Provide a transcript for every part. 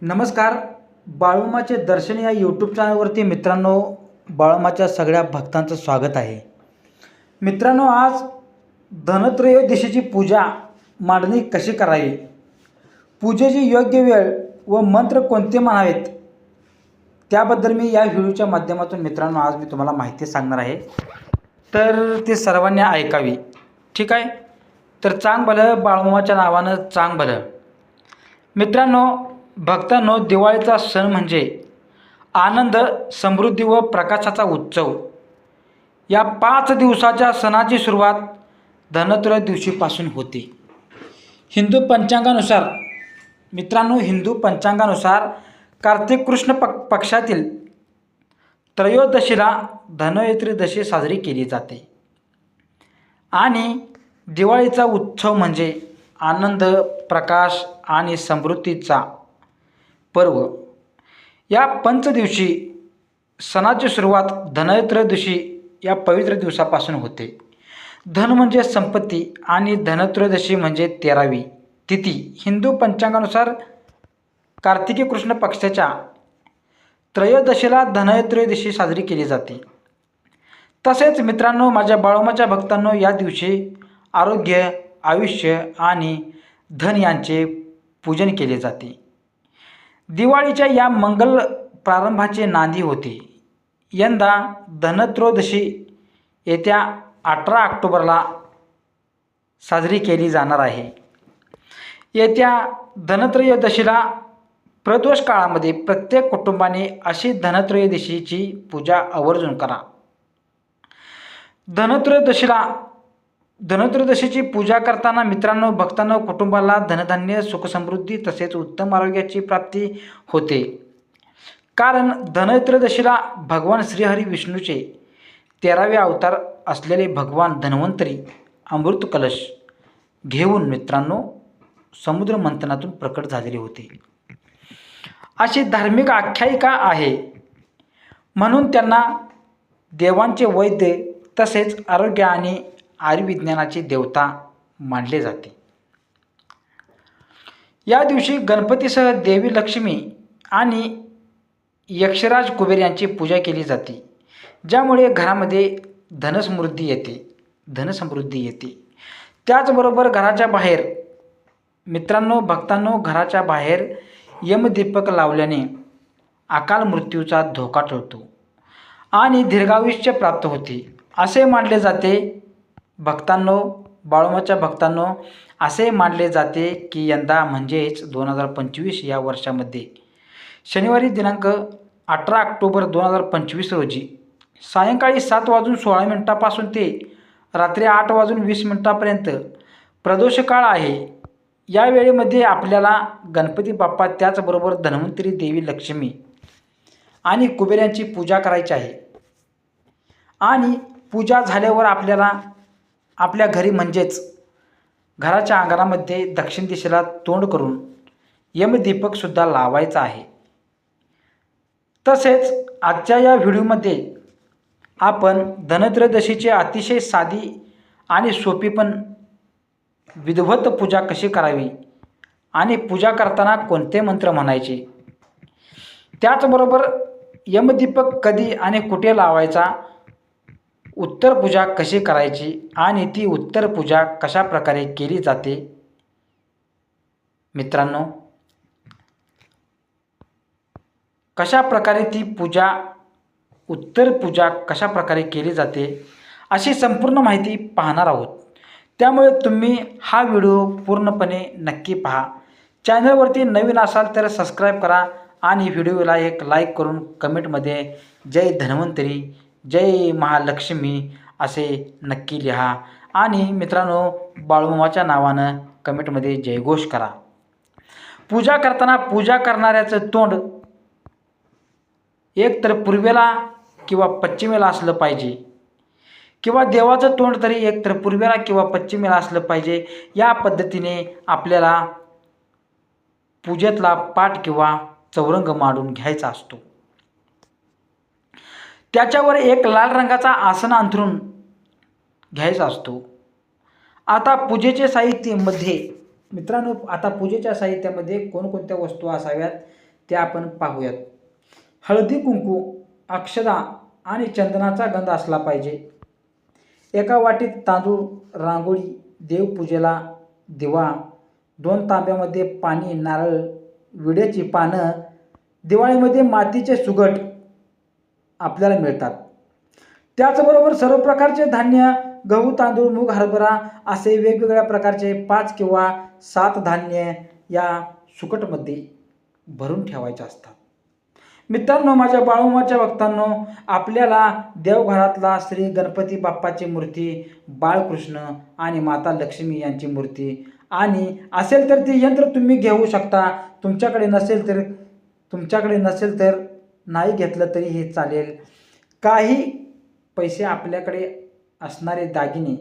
नमस्कार. बाळूमाचे दर्शन या यूट्यूब चॅनलवरती मित्रांनो बाळूमाच्या सगळ्या भक्तांचं स्वागत आहे. मित्रांनो आज धनत्रयोदशीची पूजा मांडणी कशी करावी? पूजेची योग्य वेळ व मंत्र कोणते म्हणावेत? त्याबद्दल मी या व्हिडिओच्या माध्यमातून मित्रांनो आज मी तुम्हाला माहिती सांगणार आहे. तर ते सर्वांनी ऐकावी. ठीक आहे? तर चांग भलं बाळूमाच्या नावानं चांग भलं. मित्रांनो भक्तांनो दिवाळीचा सण म्हणजे आनंद समृद्धी व प्रकाशाचा उत्सव. या पाच दिवसाच्या सणाची सुरुवात धनत्रय दिवशीपासून होते. हिंदू पंचांगानुसार मित्रांनो हिंदू पंचांगानुसार कार्तिक कृष्ण पक पक्षातील त्रयोदशीला धनत्रयोदशी साजरी केली जाते. आणि दिवाळीचा उत्सव म्हणजे आनंद प्रकाश आणि समृद्धीचा पर्व. या पंचदिवशी सणाची सुरुवात धनत्रयोदशी या पवित्र दिवसापासून होते. धन म्हणजे संपत्ती आणि धनत्रयोदशी म्हणजे तेरावी तिथी. हिंदू पंचांगानुसार कार्तिकी कृष्ण पक्षाच्या त्रयोदशीला धनत्रयोदशी साजरी केली जाते. तसेच मित्रांनो माझ्या बाळोमाच्या भक्तांनो या दिवशी आरोग्य आयुष्य आणि धन यांचे पूजन केले जाते. दिवाळीच्या या मंगल प्रारंभाचे नांदी होती. यंदा धनत्रयोदशी येत्या अठरा ऑक्टोबरला साजरी केली जाणार आहे. येत्या धनत्रयोदशीला प्रदोष काळामध्ये प्रत्येक कुटुंबाने अशी धनत्रयोदशीची पूजा आवर्जून करा. धनत्रयोदशीला धनत्रयोदशीची पूजा करताना मित्रांनो भक्तांनो कुटुंबाला धनधान्य सुखसमृद्धी तसेच उत्तम आरोग्याची प्राप्ती होते. कारण धनत्रयोदशीला भगवान श्रीहरी विष्णूचे तेरावे अवतार असलेले भगवान धन्वंतरी अमृत कलश घेऊन मित्रांनो समुद्र मंथनातून प्रकट झालेले होते. अशी धार्मिक आख्यायिका आहे. म्हणून त्यांना देवांचे वैद्य तसेच आरोग्य आणि आयुर्विज्ञानाची देवता मानले जाते. या दिवशी गणपतीसह देवी लक्ष्मी आणि यक्षराज कुबेर यांची पूजा केली जाते. ज्यामुळे घरामध्ये धनसमृद्धी येते धनसमृद्धी येते. त्याचबरोबर घराच्या बाहेर मित्रांनो भक्तांनो घराच्या बाहेर यमदीपक लावल्याने अकाल मृत्यूचा धोका टळतो आणि दीर्घायुष्य प्राप्त होते. असे मानले जाते भक्तांनो बाळोमाच्या भक्तांनो असे मानले जाते की यंदा म्हणजेच दोन हजार पंचवीस या वर्षामध्ये. शनिवारी दिनांक अठरा ऑक्टोबर दोन हजार पंचवीस रोजी सायंकाळी सात वाजून सोळा मिनटापासून ते रात्री आठ वाजून वीस मिनटापर्यंत प्रदोष काळ आहे. या वेळेमध्ये आपल्याला गणपती बाप्पा त्याचबरोबर धन्वंतरी देवी लक्ष्मी आणि कुबेऱ्यांची पूजा करायची आहे. आणि पूजा झाल्यावर आपल्याला आपल्या घरी म्हणजेच घराच्या अंगणामध्ये दक्षिण दिशेला तोंड करून यमदीपकसुद्धा लावायचा आहे. तसेच आजच्या या व्हिडिओमध्ये आपण धनत्रयोदशीची अतिशय साधी आणि सोपी पण विधवत पूजा कशी करावी आणि पूजा करताना कोणते मंत्र म्हणायचे? त्याचबरोबर यमदीपक कधी आणि कुठे लावायचा? उत्तर पूजा कशी करायची आणि ती उत्तर पूजा कशा प्रकारे केली जाते? मित्रांनो कशा प्रकारे ती पूजा उत्तर पूजा कशा प्रकारे केली जाते अशी संपूर्ण माहिती पाहणार आहोत. त्यामुळे तुम्ही हा व्हिडिओ पूर्णपणे नक्की पहा. चॅनलवरती नवीन असाल तर सबस्क्राईब करा आणि व्हिडिओला एक लाईक करून कमेंटमध्ये जय धन्वंतरी. जय महालक्ष्मी असे नक्की लिहा. आणि मित्रांनो बाळूमाच्या नावानं कमेंटमध्ये जयघोष करा. पूजा करताना पूजा करणाऱ्याचं तोंड एक तर पूर्वेला किंवा पश्चिमेला असलं पाहिजे. किंवा देवाचं तोंड तरी एक तर पूर्वेला किंवा पश्चिमेला असलं पाहिजे. या पद्धतीने आपल्याला पूजेतला पाठ किंवा चौरंग मांडून घ्यायचा असतो. त्याच्यावर एक लाल रंगाचा आसन अंथरून घ्यायचा असतो. आता पूजेचे साहित्यामध्ये मित्रांनो आता पूजेच्या साहित्यामध्ये कोणकोणत्या वस्तू असाव्यात त्या आपण पाहूयात. हळदी कुंकू अक्षदा आणि चंदनाचा गंध असला पाहिजे. एका वाटीत तांदूळ रांगोळी देवपूजेला दिवा दोन तांब्यामध्ये पाणी नारळ विड्याची पानं दिवाळीमध्ये मातीचे सुगट आपल्याला मिळतात. त्याचबरोबर सर्व प्रकारचे धान्य गहू तांदूळ मूग हरभरा असे वेगवेगळ्या प्रकारचे पाच किंवा सात धान्य या सुकटमध्ये भरून ठेवायचे असतात. मित्रांनो माझ्या बाळूमाच्या भक्तांनो आपल्याला देवघरातला श्री गणपती बाप्पाची मूर्ती बाळकृष्ण आणि माता लक्ष्मी यांची मूर्ती आणि असेल तर ते यंत्र तुम्ही घेऊ शकता. तुमच्याकडे नसेल तर तुमच्याकडे नसेल तर नाही घेतलं तरी हे चालेल. काही पैसे आपल्याकडे असणारे दागिने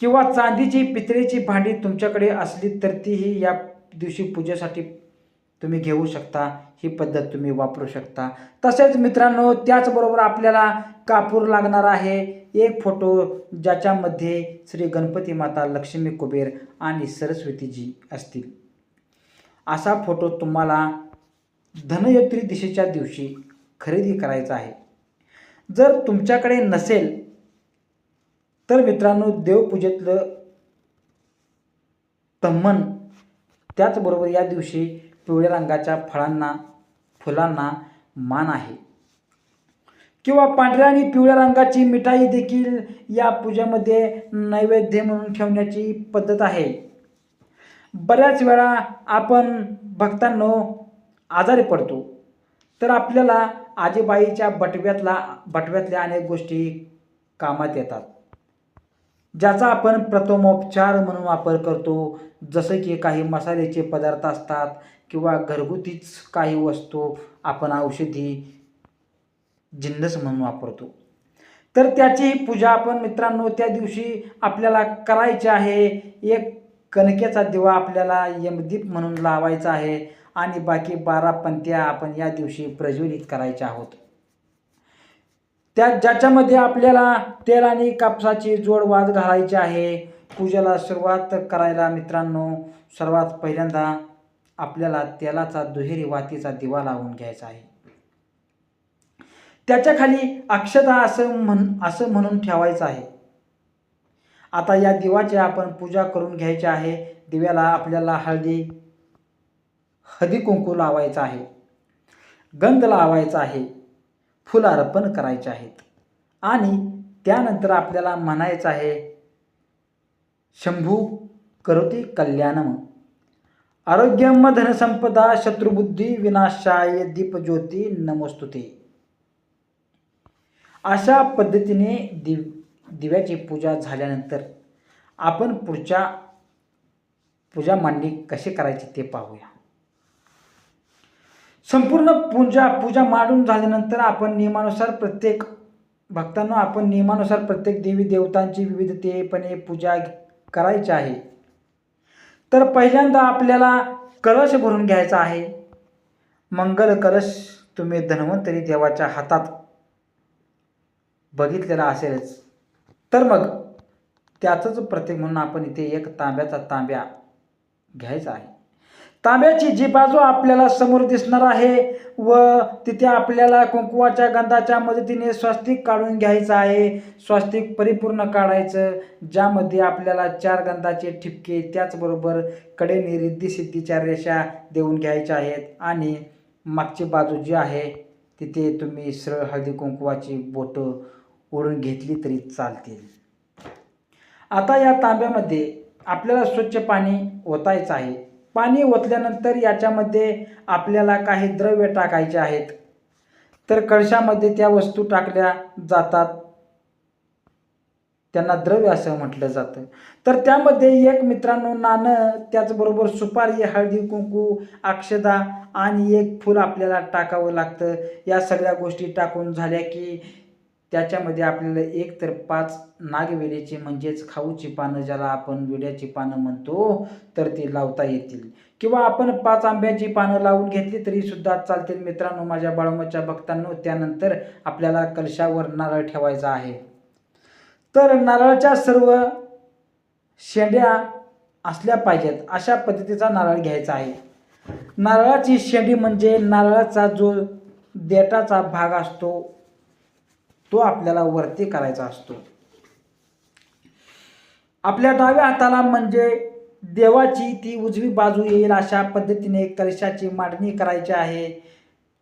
किंवा चांदीची पितळेची भांडी तुमच्याकडे असली तर तीही या दिवशी पूजेसाठी तुम्ही घेऊ शकता. ही पद्धत तुम्ही वापरू शकता. तसेच मित्रांनो त्याचबरोबर आपल्याला कापूर लागणार आहे. एक फोटो ज्याच्यामध्ये श्री गणपती माता लक्ष्मी कुबेर आणि सरस्वतीजी असतील. असा फोटो तुम्हाला धनयोत्री दिशेच्या दिवशी खरेदी करायचा आहे. जर तुमच्याकडे नसेल तर मित्रांनो देवपूजेतलं तम्मन त्याचबरोबर या दिवशी पिवळ्या रंगाच्या फळांना फुलांना मान आहे. किंवा पांढऱ्या आणि पिवळ्या रंगाची मिठाई देखील या पूजेमध्ये नैवेद्य म्हणून ठेवण्याची पद्धत आहे. बऱ्याच वेळा आपण भक्तांनो आजारी पडतो. तर आपल्याला आजीबाईच्या बटव्यातला बटव्यातल्या अनेक गोष्टी कामात येतात. ज्याचा आपण प्रथमोपचार म्हणून वापर करतो जसं की काही मसाल्याचे पदार्थ असतात किंवा घरगुतीच काही वस्तू आपण औषधी जिन्नस म्हणून वापरतो. तर त्याची पूजा आपण मित्रांनो त्या दिवशी आपल्याला करायची आहे. एक कणकेचा दिवा आपल्याला यमदीप म्हणून लावायचा आहे. आणि बाकी बारा पंत्या आपण या दिवशी प्रज्वलित करायच्या आहोत. त्या ज्याच्यामध्ये आपल्याला तेल आणि कापसाची जोड वाद घालायची आहे पूजेला सुरुवात करायला मित्रांनो सर्वात पहिल्यांदा आपल्याला तेलाचा दुहेरी वातीचा दिवा लावून घ्यायचा आहे. त्याच्याखाली अक्षता असं म्हण असं म्हणून ठेवायचं आहे. आता या दिवाची आपण पूजा करून घ्यायची आहे. दिव्याला आपल्याला हळदी हळदी कुंकू लावायचा आहे. गंध लावायचा आहे. फुल अर्पण करायचे आहेत. आणि त्यानंतर आपल्याला म्हणायचं आहे शंभू करोती कल्याणम. आरोग्यम धनसंपदा शत्रुबुद्धी विनाशाय दीपज्योती नमोस्तुते. अशा पद्धतीने दिव दिव्याची पूजा झाल्यानंतर आपण पुढच्या पूजा मांडणी कशी करायची ते पाहूया. संपूर्ण पूजा पूजा मांडून झाल्यानंतर आपण नियमानुसार प्रत्येक भक्तांना आपण नियमानुसार प्रत्येक देवी देवतांची विविधतेपणे पूजा करायची आहे. तर पहिल्यांदा आपल्याला कलश भरून घ्यायचा आहे. मंगल कलश तुम्ही धन्वंतरी देवाच्या हातात बघितलेला असेलच. तर मग त्याचंच प्रतीक म्हणून आपण इथे एक तांब्याचा तांब्या घ्यायचा आहे. तांब्याची जी बाजू आपल्याला समोर दिसणार आहे व तिथे आपल्याला कुंकुवाच्या गंधाच्या मदतीने स्वस्तिक काढून घ्यायचं आहे. स्वस्तिक परिपूर्ण काढायचं ज्यामध्ये आपल्याला चार गंधाचे ठिपके त्याचबरोबर कडेने रिद्धी सिद्धीच्या रेषा देऊन घ्यायच्या आहेत. आणि मागची बाजू जी आहे तिथे तुम्ही सरळ हळदी कुंकुवाची बोटं ओढून घेतली तरी चालतील. आता या तांब्यामध्ये आपल्याला स्वच्छ पाणी ओतायचं आहे. पाणी ओतल्यानंतर याच्यामध्ये आपल्याला काही द्रव्य टाकायचे आहेत. तर कळशामध्ये त्या वस्तू टाकल्या जातात. त्यांना द्रव्य असं म्हटलं जातं. तर त्यामध्ये एक मित्रांनो नाणं त्याचबरोबर सुपारी हळदी कुंकू अक्षदा आणि एक फूल आपल्याला टाकावं लागतं. या सगळ्या गोष्टी टाकून झाल्या की त्याच्यामध्ये आपल्याला एक तर पाच नागवेलीची म्हणजेच खाऊची पानं ज्याला आपण विड्याची पानं म्हणतो तर ती लावता येतील. किंवा आपण पाच आंब्याची पानं लावून घेतली तरी सुद्धा चालतील. मित्रांनो माझ्या बाळूमाच्या भक्तांनो त्यानंतर आपल्याला कलशावर नारळ ठेवायचा आहे. तर नारळाच्या सर्व शेंड्या असल्या पाहिजेत. अशा पद्धतीचा नारळ घ्यायचा आहे. नारळाची शेंडी म्हणजे नारळाचा जो देठाचा भाग असतो तो आपल्याला वरती करायचा असतो. आपल्या डाव्या हाताला म्हणजे देवाची ती उजवी बाजू येईल अशा पद्धतीने कलशाची मांडणी करायची आहे.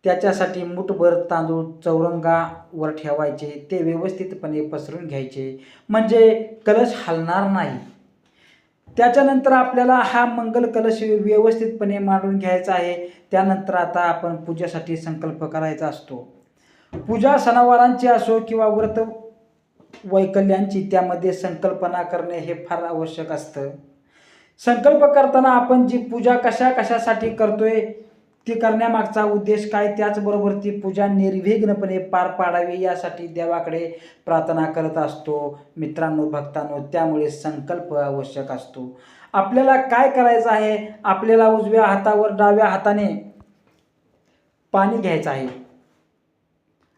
त्याच्यासाठी मुठभर तांदूळ चौरंगावर ठेवायचे. ते व्यवस्थितपणे पसरून घ्यायचे. म्हणजे कलश हलणार नाही. त्याच्यानंतर आपल्याला हा मंगल कलश व्यवस्थितपणे मांडून घ्यायचा आहे. त्यानंतर आता आपण पूजेसाठी संकल्प करायचा असतो. पूजा सणावारांची असो किंवा व्रत वैकल्यांची त्यामध्ये संकल्पना करणे हे फार आवश्यक असतं. संकल्प करताना आपण जी पूजा कशा कशासाठी करतोय ती करण्यामागचा उद्देश काय? त्याचबरोबर ती पूजा निर्विघ्नपणे पार पाडावी यासाठी देवाकडे प्रार्थना करत असतो मित्रांनो भक्तांनो त्यामुळे संकल्प आवश्यक असतो. आपल्याला काय करायचं आहे? आपल्याला उजव्या हातावर डाव्या हाताने पाणी घ्यायचं आहे.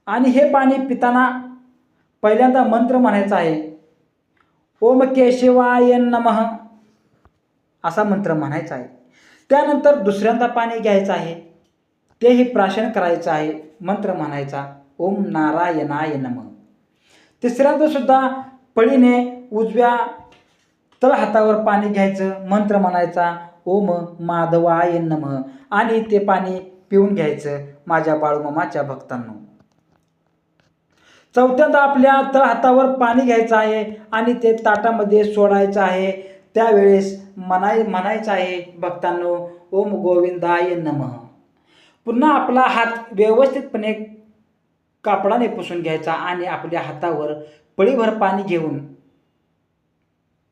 आणि हे पाणी पिताना पहिल्यांदा मंत्र म्हणायचा आहे ओम केशवाय नमः असा मंत्र म्हणायचा आहे. त्यानंतर दुसऱ्यांदा पाणी घ्यायचं आहे तेही प्राशन करायचं आहे मंत्र म्हणायचा ओम नारायणाय नम. तिसऱ्यांदा सुद्धा पळीने उजव्या तळ हातावर पाणी घ्यायचं मंत्र म्हणायचा ओम माधवाय नम. आणि ते पाणी पिऊन घ्यायचं माझ्या बाळूमामाच्या भक्तांनो. चौथ्यांदा आपल्या तळ हातावर पाणी घ्यायचं आहे आणि ते ताटामध्ये सोडायचं आहे. त्यावेळेस म्हणाय म्हणायचं आहे भक्तांनो ओम गोविंदाय नमः. पुन्हा आपला हात व्यवस्थितपणे कापडाने पुसून घ्यायचा आणि आपल्या हातावर पळीभर पाणी घेऊन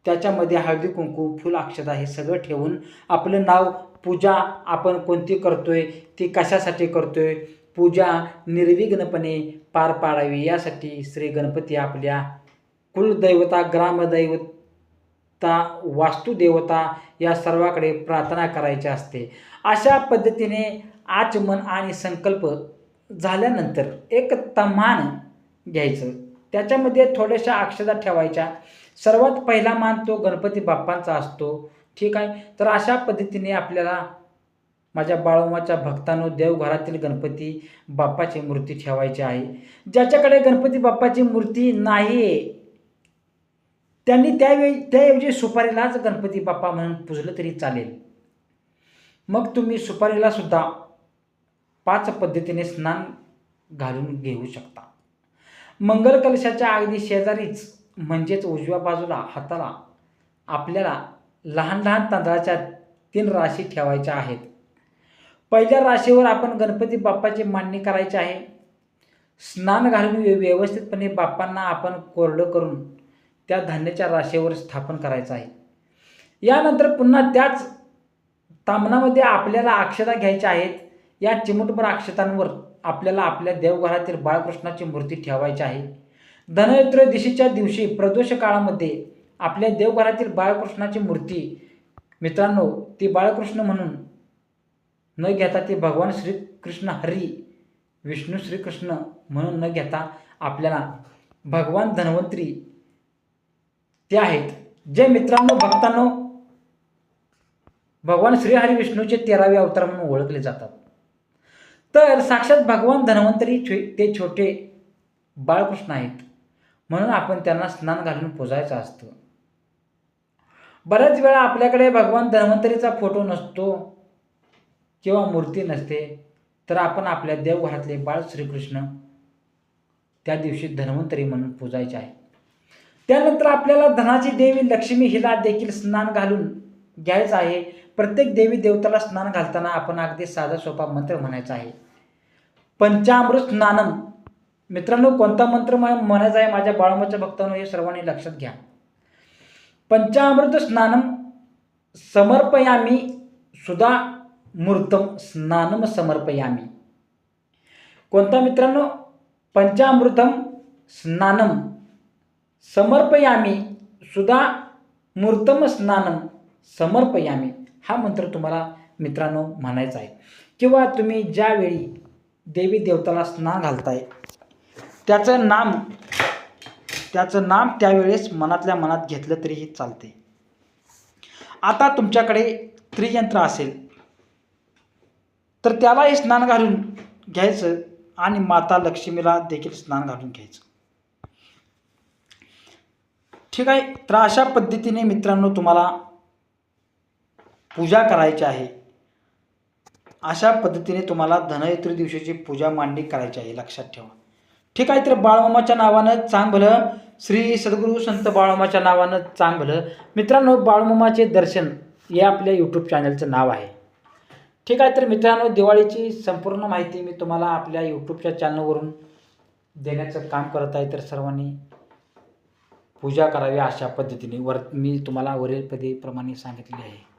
त्याच्यामध्ये हळदी कुंकू फुल अक्षता हे सगळं ठेवून आपलं नाव पूजा आपण कोणती करतोय ती कशासाठी करतोय पूजा निर्विघ्नपणे पार पाडावी. यासाठी श्री गणपती आपल्या कुलदैवता ग्रामदैवता वास्तुदेवता या सर्वाकडे प्रार्थना करायची असते. अशा पद्धतीने आचमन आणि संकल्प झाल्यानंतर एक तमान घ्यायचं. त्याच्यामध्ये थोड्याशा अक्षता ठेवायच्या. सर्वात पहिला मान तो गणपती बाप्पांचा असतो. ठीक आहे? तर अशा पद्धतीने आपल्याला माझ्या बाळोमाच्या भक्तांनो देवघरातील गणपती बाप्पाची मूर्ती ठेवायची आहे. ज्याच्याकडे गणपती बाप्पाची मूर्ती नाही आहे त्यांनी त्यावेळी त्याऐवजी सुपारीलाच गणपती बाप्पा म्हणून पुजलं तरी चालेल. मग तुम्ही सुपारीला सुद्धा पाच पद्धतीने स्नान घालून घेऊ शकता. मंगल कलशाच्या अगदी शेजारीच म्हणजेच उजव्या बाजूला हाताला आपल्याला लहान लहान तांदळाच्या तीन राशी ठेवायच्या आहेत. पहिल्या राशीवर आपण गणपती बाप्पाची मांडणी करायची आहे. स्नान घालून व्यवस्थितपणे बाप्पांना आपण कोरडं करून त्या धान्याच्या राशीवर स्थापन करायचं आहे. यानंतर पुन्हा त्याच तामणामध्ये आपल्याला अक्षता घ्यायच्या आहेत. या चिमुटभर अक्षतांवर आपल्याला आपल्या देवघरातील बाळकृष्णाची मूर्ती ठेवायची आहे. धनत्रयोदशीच्या दिवशी प्रदोष काळामध्ये आपल्या देवघरातील बाळकृष्णाची मूर्ती मित्रांनो ती बाळकृष्ण म्हणून न घेता ते भगवान श्रीकृष्ण हरी विष्णू श्रीकृष्ण म्हणून न घेता आपल्याला भगवान धन्वंतरी ते आहेत. जे मित्रांनो भक्तांनो भगवान श्रीहरी विष्णूचे तेरावे अवतार म्हणून ओळखले जातात. तर साक्षात भगवान धन्वंतरी छो ते छोटे बाळकृष्ण आहेत. म्हणून आपण त्यांना स्नान घालून पुजायचं असतं. बऱ्याच वेळा आपल्याकडे भगवान धन्वंतरीचा फोटो नसतो. किंवा मूर्ती नसते तर आपण आपल्या देवघरातले बाळ श्रीकृष्ण त्या दिवशी धन्वंतरी म्हणून पूजायचे आहे. त्यानंतर आपल्याला धनाची देवी लक्ष्मी हिला देखील स्नान घालून घ्यायचं आहे. प्रत्येक देवी देवताला स्नान घालताना आपण अगदी साधा सोपा मंत्र म्हणायचा आहे. पंचामृत स्नानम. मित्रांनो कोणता मंत्र म्हणायचा आहे माझ्या बाळमाच्या भक्तांनो हे सर्वांनी लक्षात घ्या. पंचामृत स्नानम. समर्पयामी सुधा मूर्तम स्नानम समर्पयामी. कोणता मित्रांनो? पंचामृतम स्नानम समर्पयामी. सुधा मूर्तम स्नानम समर्पयामी. हा मंत्र तुम्हाला मित्रांनो म्हणायचा आहे. किंवा तुम्ही ज्यावेळी देवी देवताला स्नान घालताय त्याचं नाम त्याचं नाम त्यावेळेस मनातल्या मनात घेतलं तरीही चालते आता तुमच्याकडे त्रियंत्र असेल. तर त्यालाही स्नान घालून घ्यायचं आणि माता लक्ष्मीला देखील स्नान घालून घ्यायचं. ठीक आहे तर अशा पद्धतीने मित्रांनो तुम्हाला पूजा करायची आहे. अशा पद्धतीने तुम्हाला धनयत्री दिवशीची पूजा मांडणी करायची आहे लक्षात ठेवा. ठीक आहे तर बाळमामाच्या नावानं चांगलं श्री सद्गुरू संत बाळमामाच्या नावानं चांगलं. मित्रांनो बाळमामाचे दर्शन हे आपल्या यूट्यूब चॅनलचं नाव आहे. ठीक आहे तर मित्रांनो दिवाळीची संपूर्ण माहिती मी तुम्हाला आपल्या यूट्यूबच्या चॅनलवरून देण्याचं काम करत आहे. तर सर्वांनी पूजा करावी अशा पद्धतीने. वर मी तुम्हाला वरील पदीप्रमाणे सांगितले आहे.